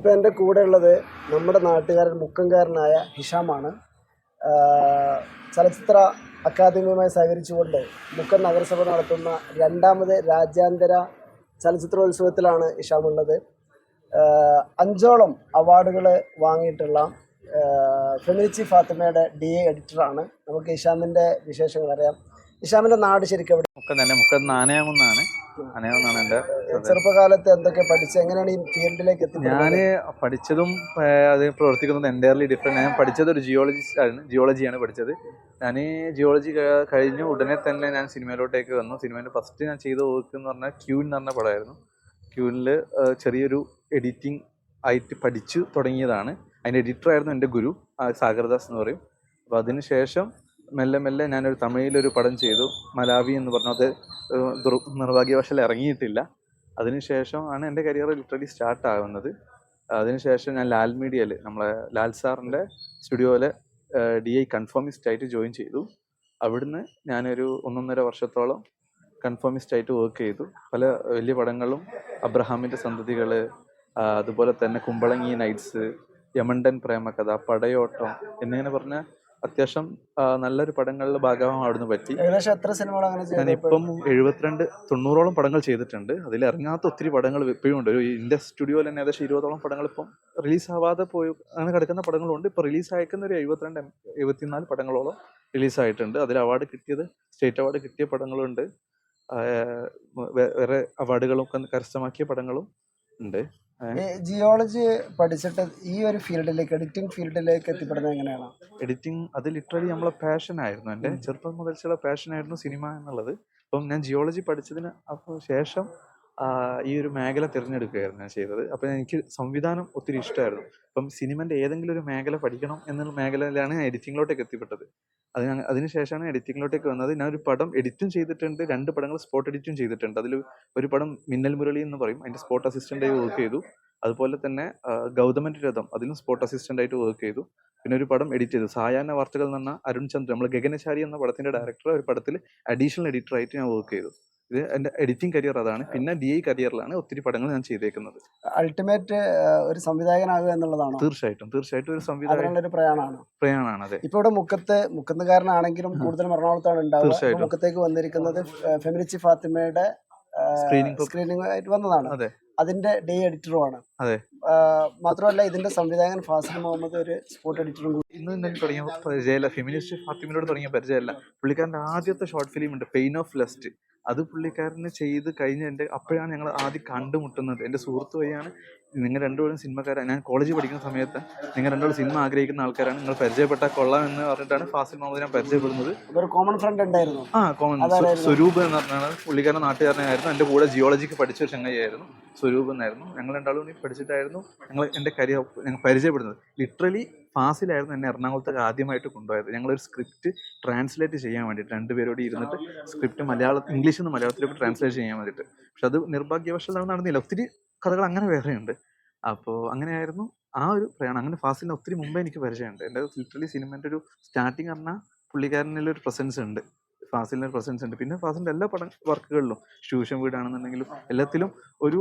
ഇപ്പോൾ എന്റെ കൂടെ ഉള്ളത് നമ്മുടെ നാട്ടുകാരൻ മുക്കംകാരനായ ഹിഷാമാണ്. ചലച്ചിത്ര അക്കാദമിയുമായി സഹകരിച്ചുകൊണ്ട് മുക്കം നഗരസഭ നടത്തുന്ന രണ്ടാമത് രാജ്യാന്തര ചലച്ചിത്രോത്സവത്തിലാണ് ഇഷാമുള്ളത് അഞ്ചോളം അവാർഡുകൾ വാങ്ങിയിട്ടുള്ള ഫെമിനിച്ചി ഫാത്തിമയുടെ ഡി എ എഡിറ്ററാണ്. നമുക്ക് ഇഷാമിന്റെ വിശേഷങ്ങൾ അറിയാം. ഇഷാമിന്റെ നാട് ശരിക്കും എവിടെ? മുക്കം തന്നെ മുക്കം നാനയാമെന്നാണ് നാനയാമെന്നാണ് എന്റെ ചെറുപ്പകാലത്ത് എന്തൊക്കെ പഠിച്ച് എങ്ങനെയാണ് ഈ ഫീൽഡിലേക്ക് എത്തിപ്പെടുന്നത്? ഞാൻ പഠിച്ചതും അത് പ്രവർത്തിക്കുന്നത് എന്റയർലി ഡിഫറെന്റ് ഞാൻ പഠിച്ചത് ഒരു ജിയോളജിസ്റ്റ് ആണ് ജിയോളജിയാണ് പഠിച്ചത് ഞാൻ ജിയോളജി കഴിഞ്ഞ് ഉടനെ തന്നെ ഞാൻ സിനിമയിലോട്ടേക്ക് വന്നു. സിനിമയിൽ ഫസ്റ്റ് ഞാൻ ചെയ്ത വർക്ക് എന്ന് പറഞ്ഞാൽ ക്യൂൻ എന്ന് പറഞ്ഞ പടമായിരുന്നു. ക്യൂനിൽ ചെറിയൊരു എഡിറ്റിംഗ് ആയിട്ട് പഠിച്ചു തുടങ്ങിയതാണ്. അതിന്റെ എഡിറ്ററായിരുന്നു എന്റെ ഗുരു സാഗർദാസ് എന്ന് പറയും. അപ്പോൾ അതിനുശേഷം മെല്ലെ മെല്ലെ ഞാനൊരു തമിഴിലൊരു പടം ചെയ്തു. മലാവി എന്ന് പറഞ്ഞത് നിർഭാഗ്യവശാൽ ഇറങ്ങിയിട്ടില്ല. അതിനുശേഷം ആണ് എന്റെ കരിയർ ലിറ്ററലി സ്റ്റാർട്ട് ആകുന്നത് അതിനുശേഷം ഞാൻ ലാൽ മീഡിയയിൽ നമ്മളെ ലാൽ സാറിന്റെ സ്റ്റുഡിയോയിലെ ഡി ഐ കൺഫോമിസ്റ്റ് ആയിട്ട് ജോയിൻ ചെയ്തു. അവിടുന്ന് ഞാനൊരു ഒന്നൊന്നര വർഷത്തോളം കൺഫോമിസ്റ്റ് ആയിട്ട് വർക്ക് ചെയ്തു. പല വലിയ പടങ്ങളും അബ്രഹാമിന്റെ സന്തതികൾ അതുപോലെ തന്നെ കുമ്പളങ്ങി നൈറ്റ്സ് യമണ്ടൻ പ്രേമകഥ പടയോട്ടം എന്നിങ്ങനെ പറഞ്ഞ അത്യാവശ്യം നല്ലൊരു പടങ്ങളുടെ ഭാഗമാകാൻ അവിടുന്ന് പറ്റി. ഏകദേശം എത്ര സിനിമകൾ അങ്ങനെ ചെയ്തു? ഞാനിപ്പം എഴുപത്തിരണ്ട് തൊണ്ണൂറോളം പടങ്ങൾ ചെയ്തിട്ടുണ്ട്. അതിൽ ഇറങ്ങാത്ത ഒത്തിരി പടങ്ങൾ ഇപ്പോഴും ഉണ്ട്. ഒരു ഇന്ത്യ സ്റ്റുഡിയോയിൽ തന്നെ ഏകദേശം ഇരുപതോളം പടങ്ങൾ ഇപ്പം റിലീസ് ആവാതെ പോയി അങ്ങനെ കിടക്കുന്ന പടങ്ങളുണ്ട്. ഇപ്പം റിലീസ് അയക്കുന്ന ഒരു എഴുപത്തിരണ്ട് എഴുപത്തിനാല് പടങ്ങളോളം റിലീസ് ആയിട്ടുണ്ട് അതിൽ അവാർഡ് കിട്ടിയത് സ്റ്റേറ്റ് അവാർഡ് കിട്ടിയ പടങ്ങളുണ്ട്. വേറെ അവാർഡുകളൊക്കെ കരസ്ഥമാക്കിയ പടങ്ങളും ഉണ്ട്. ജിയോളജി പഠിച്ചിട്ട് ഈ ഒരു ഫീൽഡിലേക്ക് എഡിറ്റിംഗ് ഫീൽഡിലേക്ക് എത്തിപ്പെടുന്നത് എങ്ങനെയാണ്? എഡിറ്റിംഗ് അത് ലിറ്ററലി നമ്മളെ പാഷൻ ആയിരുന്നു. എന്റെ ചെറുപ്പം മുതൽ ചില പാഷൻ ആയിരുന്നു സിനിമ എന്നുള്ളത്. അപ്പം ഞാൻ ജിയോളജി പഠിച്ചതിന് ശേഷം ഈ ഒരു മേഖല തിരഞ്ഞെടുക്കുകയായിരുന്നു ഞാൻ ചെയ്തത്. അപ്പം എനിക്ക് സംവിധാനം ഒത്തിരി ഇഷ്ടമായിരുന്നു അപ്പം സിനിമന്റെ ഏതെങ്കിലും ഒരു മേഖല പഠിക്കണം എന്നുള്ള മേഖലയിലാണ് ഞാൻ എഡിറ്റിങ്ങിലോട്ടേക്ക് എത്തിപ്പെട്ടത്. അത് ഞാൻ അതിനുശേഷമാണ് എഡിറ്റിങ്ങിലോട്ടേക്ക് വന്നത്. ഞാൻ ഒരു പടം എഡിറ്റും ചെയ്തിട്ടുണ്ട്. രണ്ട് പടങ്ങൾ സ്പോട്ട് എഡിറ്റും ചെയ്തിട്ടുണ്ട്. അതിൽ ഒരു പടം മിന്നൽ മുരളി എന്ന് പറയും. അതിന്റെ സ്പോട്ട് അസിസ്റ്റന്റായി വർക്ക് ചെയ്തു. അതുപോലെ തന്നെ ഗൗതമന്റെ രഥം അതിലും സ്പോട്ട് അസിസ്റ്റന്റ് ആയിട്ട് വർക്ക് ചെയ്തു. പിന്നെ ഒരു പടം എഡിറ്റ് ചെയ്തു. സായാഹ്ന വാർത്തകൾ എന്ന് പറഞ്ഞ അരുൺ ചന്ദ്ര നമ്മൾ ഗഗനശാരി എന്ന പടത്തിന്റെ ഡയറക്ടർ ഒരു പടത്തിൽ അഡീഷണൽ എഡിറ്റർ ആയിട്ട് ഞാൻ വർക്ക് ചെയ്തു. ഇത് എന്റെ എഡിറ്റിംഗ് കരിയർ അതാണ്. പിന്നെ ഡി ഐ കരിയറിലാണ് ഒത്തിരി പടങ്ങൾ ഞാൻ ചെയ്തേക്കുന്നത്. അൾട്ടിമേറ്റ് ഒരു സംവിധായകനാകുക എന്നുള്ളതാണ്? തീർച്ചയായിട്ടും. തീർച്ചയായിട്ടും ഒരു സംവിധായക അതിനുള്ള ഒരു പ്രയാണമാണ് അതെ. ഇപ്പൊ ഇവിടെ മുക്കത്ത് മുക്കത്തുകാരനാണെങ്കിലും കൂടുതൽ എറണാകുളത്താണ് ഉണ്ടാവുക. മുഖത്തേക്ക്. മുക്കത്തേക്ക് വന്നിരിക്കുന്നത് ഫെമിനിച്ചി ഫാത്തിമയുടെ സ്ക്രീനിംഗ് ആയിട്ട് വന്നതാണ്. അതെ. അതിന്റെ ഡേ എഡിറ്ററുമാണ് അതെ. മാത്രമല്ല ഇതിന്റെ സംവിധായകൻ ഫാസിൽ മുഹമ്മദ് ഒരു സ്പോട്ട് എഡിറ്ററും കൂടി. ഇന്ന് ഇന്നലെ തുടങ്ങിയ പരിചയമല്ല. ഫെമിനിസ്റ്റ് ഫാത്തിമിനോട് തുടങ്ങിയ പരിചയമല്ല. പുള്ളിക്കാരന്റെ ആദ്യത്തെ ഷോർട്ട് ഫിലിം ഉണ്ട് പെയിൻ ഓഫ് ലസ്റ്റ് അത് പുള്ളിക്കാരന് ചെയ്ത് കഴിഞ്ഞ് എന്റെ അപ്പോഴാണ് ഞങ്ങൾ ആദ്യം കണ്ടുമുട്ടുന്നത്. എന്റെ സുഹൃത്ത് വഴിയാണ് നിങ്ങൾ രണ്ടുപേരും സിനിമക്കാരാണ് ഞാൻ കോളേജിൽ പഠിക്കുന്ന സമയത്ത് നിങ്ങൾ രണ്ടുപേരും സിനിമ ആഗ്രഹിക്കുന്ന ആൾക്കാരാണ്. നിങ്ങൾ പരിചയപ്പെട്ടാൽ കൊള്ളാം എന്ന് പറഞ്ഞിട്ടാണ് ഫാസിൽ മുഹമ്മദ് ഞാൻ പരിചയപ്പെടുന്നത്. ഒരു കോമൺ ഫ്രണ്ട് ഉണ്ടായിരുന്നു. ആ കോമൺ? സ്വരൂപ് എന്ന് പറഞ്ഞാണ് പുള്ളിക്കാരൻ നാട്ടുകാരനായിരുന്നു. എന്റെ കൂടെ ജിയോളജിക്ക് പഠിച്ച ഒരു ചങ്ങായിരുന്നു സ്വരൂപ് എന്നായിരുന്നു. ഞങ്ങൾ രണ്ടാളും കൂടി പഠിച്ചിട്ടായിരുന്നു ഞങ്ങൾ എന്റെ കരിയർ ഞങ്ങൾ പരിചയപ്പെടുന്നത്. ലിറ്ററലി ഫാസിലായിരുന്നു എന്നെ എറണാകുളത്തേക്ക് ആദ്യമായിട്ട് കൊണ്ടുപോയത്. ഞങ്ങളൊരു സ്ക്രിപ്റ്റ് ട്രാൻസ്ലേറ്റ് ചെയ്യാൻ വേണ്ടിയിട്ട് രണ്ടുപേരോട് ഇരുന്നിട്ട് സ്ക്രിപ്റ്റ് മലയാളം ഇംഗ്ലീഷിൽ നിന്ന് മലയാളത്തിലേക്ക് ട്രാൻസ്ലേറ്റ് ചെയ്യാൻ വേണ്ടിയിട്ട്. പക്ഷെ അത് നിർഭാഗ്യവശാൽ നടന്നില്ല. ഒത്തിരി കഥകൾ അങ്ങനെ വേറെയുണ്ട്. അപ്പോൾ അങ്ങനെയായിരുന്നു ആ ഒരു പ്രയാണം. അങ്ങനെ ഫാസിലിന് ഒത്തിരി മുമ്പേ എനിക്ക് പരിചയമുണ്ട്. എന്റെ ലിറ്ററലി സിനിമേന്റെ ഒരു സ്റ്റാർട്ടിങ് പറഞ്ഞാൽ പുള്ളിക്കാരനിലൊരു പ്രസൻസ് ഉണ്ട്. ഫാസിലിന് പ്രസൻസ് ഉണ്ട്. പിന്നെ ഫാസിലിന്റെ എല്ലാ പട വർക്കുകളിലും ട്യൂഷൻ വീടാണെന്നുണ്ടെങ്കിലും എല്ലാത്തിലും ഒരു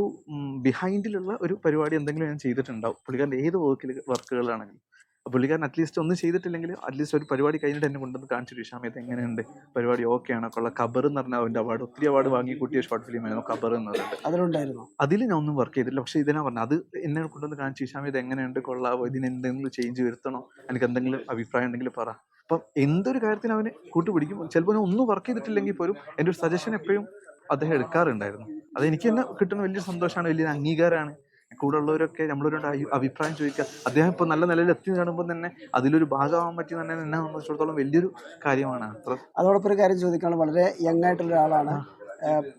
ബിഹൈൻഡിലുള്ള ഒരു പരിപാടി എന്തെങ്കിലും ഞാൻ ചെയ്തിട്ടുണ്ടാവും. പുള്ളിക്കാരന്റെ ഏത് വർക്കിൽ വർക്കുകളാണെങ്കിലും പുള്ളിക്കാരൻ അറ്റ്ലീസ്റ്റ് ഒന്നും ചെയ്തിട്ടില്ലെങ്കിൽ അറ്റ്ലീസ്റ്റ് ഒരു പരിപാടി കഴിഞ്ഞിട്ട് എന്നെ കൊണ്ടുവന്ന് കാണിച്ചു. ഷാമിയത്ത് എങ്ങനെയുണ്ട്? പരിപാടി ഓക്കെ ആണോ? കൊള്ള. കബർ എന്ന് പറഞ്ഞാൽ അവന്റെ അവാർഡ് ഒത്തിരി അവാർഡ് വാങ്ങി കൂട്ടിയ ഷോർട്ട് ഫിലിം ആയിരുന്നു കബർ എന്ന് പറഞ്ഞിട്ട്. അതിലുണ്ടായിരുന്നു. അതിൽ ഞാൻ ഒന്നും വർക്ക് ചെയ്തില്ല പക്ഷേ ഇതിനാ പറഞ്ഞത്. അത് എന്നെ കൊണ്ടുവന്ന് കാണിച്ചു. ഷാമിയത് എങ്ങനെയുണ്ട്? കൊള്ളാവോ? ഇതിന് എന്തെങ്കിലും ചേഞ്ച് വരുത്തണോ? എനിക്ക് എന്തെങ്കിലും അഭിപ്രായം ഉണ്ടെങ്കിൽ പറ. അപ്പം എന്തൊരു കാര്യത്തിന് അവന് കൂട്ടുപിടിക്കും ചിലപ്പോൾ ഞാൻ ഒന്നും വർക്ക് ചെയ്തിട്ടില്ലെങ്കിൽ പോലും എന്റെ ഒരു സജഷൻ എപ്പോഴും അദ്ദേഹം എടുക്കാറുണ്ടായിരുന്നു. അത് എനിക്ക് തന്നെ കിട്ടുന്ന വലിയ സന്തോഷമാണ് വലിയൊരു അംഗീകാരമാണ്. കൂടെ ഉള്ളവരൊക്കെ നമ്മളൊരു അഭിപ്രായം ചോദിക്കുക. അദ്ദേഹം ഇപ്പോൾ നല്ല നിലയിൽ എത്തി കാണുമ്പോൾ തന്നെ അതിലൊരു ഭാഗമാകാൻ പറ്റി തന്നെ എന്നെ സംബന്ധിച്ചിടത്തോളം വലിയൊരു കാര്യമാണ്. അത്ര അതോടൊപ്പം ഒരു കാര്യം ചോദിക്കാണ് വളരെ യങ് ആയിട്ടുള്ള ഒരാളാണ്.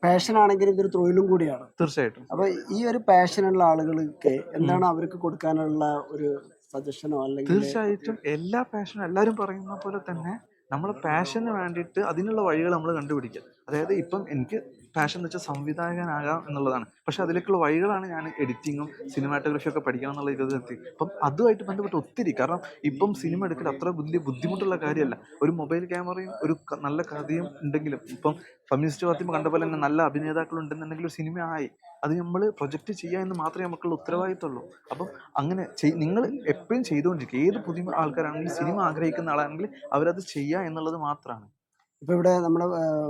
പാഷൻ ആണെങ്കിലും ഇതൊരു തൊഴിലും കൂടിയാണ്. തീർച്ചയായിട്ടും. അപ്പൊ ഈ ഒരു പാഷനുള്ള ആളുകൾക്ക് എന്താണ് അവർക്ക് കൊടുക്കാനുള്ള ഒരു സജഷനോ അല്ലെങ്കിൽ തീർച്ചയായിട്ടും എല്ലാ പാഷനും എല്ലാവരും പറയുന്ന പോലെ തന്നെ നമ്മളെ പാഷന് വേണ്ടിയിട്ട് അതിനുള്ള വഴികൾ നമ്മൾ കണ്ടുപിടിക്കുക. അതായത് ഇപ്പം എനിക്ക് പാഷൻ എന്ന് വെച്ചാൽ സംവിധായകനാകാം എന്നുള്ളതാണ്. പക്ഷെ അതിലേക്കുള്ള വഴികളാണ് ഞാൻ എഡിറ്റിങ്ങും സിനിമാറ്റോഗ്രഫിയും ഒക്കെ പഠിക്കണം എന്നുള്ള ഇത് എത്തി അപ്പം അതുമായിട്ട് ബന്ധപ്പെട്ട് ഒത്തിരി. കാരണം ഇപ്പം സിനിമ എടുക്കൽ അത്ര വലിയ ബുദ്ധിമുട്ടുള്ള കാര്യമല്ല. ഒരു മൊബൈൽ ക്യാമറയും ഒരു നല്ല കഥയും ഉണ്ടെങ്കിലും ഇപ്പം ഫെമിനിസ്റ്റ് പാർട്ടിമ കണ്ട പോലെ തന്നെ നല്ല അഭിനേതാക്കൾ ഉണ്ടെന്നുണ്ടെങ്കിൽ ഒരു സിനിമ ആയി. അത് നമ്മൾ പ്രൊജക്റ്റ് ചെയ്യുക എന്ന് മാത്രമേ നമുക്കുള്ള ഉത്തരവാദിത്തമുള്ളൂ അപ്പം അങ്ങനെ നിങ്ങൾ എപ്പോഴും ചെയ്തുകൊണ്ടിരിക്കുക. ഏത് പുതിയ ആൾക്കാരാണെങ്കിലും സിനിമ ആഗ്രഹിക്കുന്ന ആളാണെങ്കിൽ അവരത് ചെയ്യുക എന്നുള്ളത് മാത്രമാണ് ഇപ്പോൾ ഇവിടെ നമ്മുടെ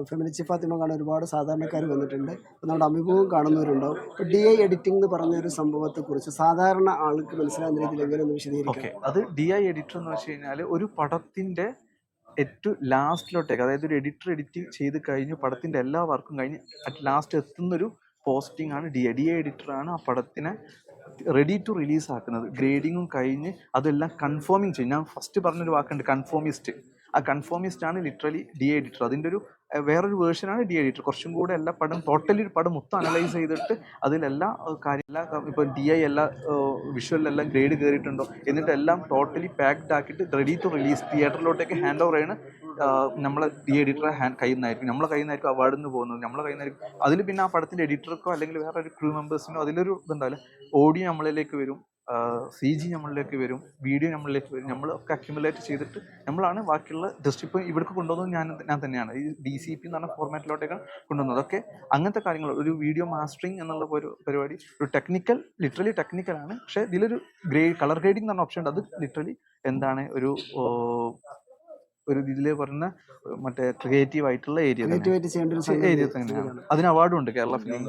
ഫെമിനിസ്റ്റ് ഫാത്തിമ കാണാൻ ഒരുപാട് സാധാരണക്കാർ വന്നിട്ടുണ്ട്. ഇപ്പോൾ നമ്മുടെ അഭിമുഖം കാണുന്നവരുണ്ടാവും. ഇപ്പോൾ ഡി ഐ എഡിറ്റിംഗ് എന്ന് പറഞ്ഞ ഒരു സംഭവത്തെക്കുറിച്ച് സാധാരണ ആൾക്ക് മനസ്സിലാകുന്ന രീതിയിൽ എങ്ങനെ ഒന്ന് വിശദീകരിക്കും? ഓക്കെ. അത് ഡി ഐ എഡിറ്റർ എന്ന് വെച്ച് കഴിഞ്ഞാൽ ഒരു പടത്തിന്റെ ഏറ്റവും ലാസ്റ്റിലോട്ടേക്ക് അതായത് ഒരു എഡിറ്റർ എഡിറ്റ് ചെയ്ത് കഴിഞ്ഞ് പടത്തിന്റെ എല്ലാ വർക്കും കഴിഞ്ഞ് അറ്റ് ലാസ്റ്റ് എത്തുന്നൊരു പോസ്റ്റിംഗ് ആണ്. ഡി ഡി എഡിറ്ററാണ് ആ പടത്തിനെ റെഡി ടു റിലീസ് ആക്കുന്നത്. ഗ്രേഡിങ്ങും കഴിഞ്ഞ് അതെല്ലാം കൺഫേമിങ് ചെയ്യും. ഞാൻ ഫസ്റ്റ് പറഞ്ഞൊരു വാക്കുണ്ട് കൺഫോമിസ്റ്റ് ആ കൺഫോമിസ്റ്റ് ആണ് ലിറ്ററലി ഡി എഡിറ്റർ അതിന്റെ ഒരു വേറൊരു വേർഷനാണ് ഡി എഡിറ്റർ കുറച്ചും കൂടെ എല്ലാ പടം ടോട്ടലി ഒരു പടം മൊത്തം അനലൈസ് ചെയ്തിട്ട് അതിലെല്ലാ കാര്യം എല്ലാ ഇപ്പോൾ ഡി ഐ എല്ലാ വിഷ്വലിലെല്ലാം ഗ്രേഡ് കയറിയിട്ടുണ്ടോ എന്നിട്ട് എല്ലാം ടോട്ടലി പാക്ഡ് ആക്കിയിട്ട് റെഡി ടു റിലീസ് തിയേറ്ററിലോട്ടേക്ക് ഹാൻഡ് ഓവർ ചെയ്യണ നമ്മളെ ഈ എഡിറ്ററെ ഹാൻഡ് കയ്യിൽ നിന്നായിരിക്കും. നമ്മളെ കയ്യിൽ നിന്നായിരിക്കും അവാർഡിൽ നിന്ന് പോകുന്നത്. നമ്മളെ കയ്യിൽ നിന്നായിരിക്കും. അതിൽ പിന്നെ ആ പടത്തിന്റെ എഡിറ്റർക്കോ അല്ലെങ്കിൽ വേറെ ഒരു ക്രൂ മെമ്പേഴ്സിനോ അതിലൊരു ഇതുണ്ടാവില്ല. ഓഡിയോ നമ്മളിലേക്ക് വരും. സി ജി നമ്മളിലേക്ക് വരും. വീഡിയോ നമ്മളിലേക്ക് വരും. നമ്മൾ ഒക്കെ അക്യുമുലേറ്റ് ചെയ്തിട്ട് നമ്മളാണ് ബാക്കിയുള്ള ജസ്റ്റ് ഇപ്പോൾ ഇവിടേക്ക് കൊണ്ടുവന്നത് ഞാൻ ഞാൻ തന്നെയാണ്. ഈ ഡി സി പി എന്ന് പറഞ്ഞ ഫോർമാറ്റിലോട്ടേക്കാണ് കൊണ്ടുവന്നത്. അതൊക്കെ അങ്ങനത്തെ കാര്യങ്ങൾ ഒരു വീഡിയോ മാസ്റ്ററിങ് എന്നുള്ള ഒരു പരിപാടി. ഒരു ടെക്നിക്കൽ ലിറ്ററലി ടെക്നിക്കലാണ് പക്ഷേ ഇതിലൊരു ഗ്രേ കളർ ഗ്രേഡിംഗ് എന്ന് പറഞ്ഞ ഓപ്ഷൻ ഉണ്ട്. അത് ലിറ്ററലി എന്താണ് ഒരു ഒരു ഇതിൽ പറഞ്ഞ മറ്റേ ക്രിയേറ്റീവ് ആയിട്ടുള്ള ഏരിയ ഏരിയ തന്നെയാണ്. അതിന് അവാർഡും ഉണ്ട് കേരള ഫിലിം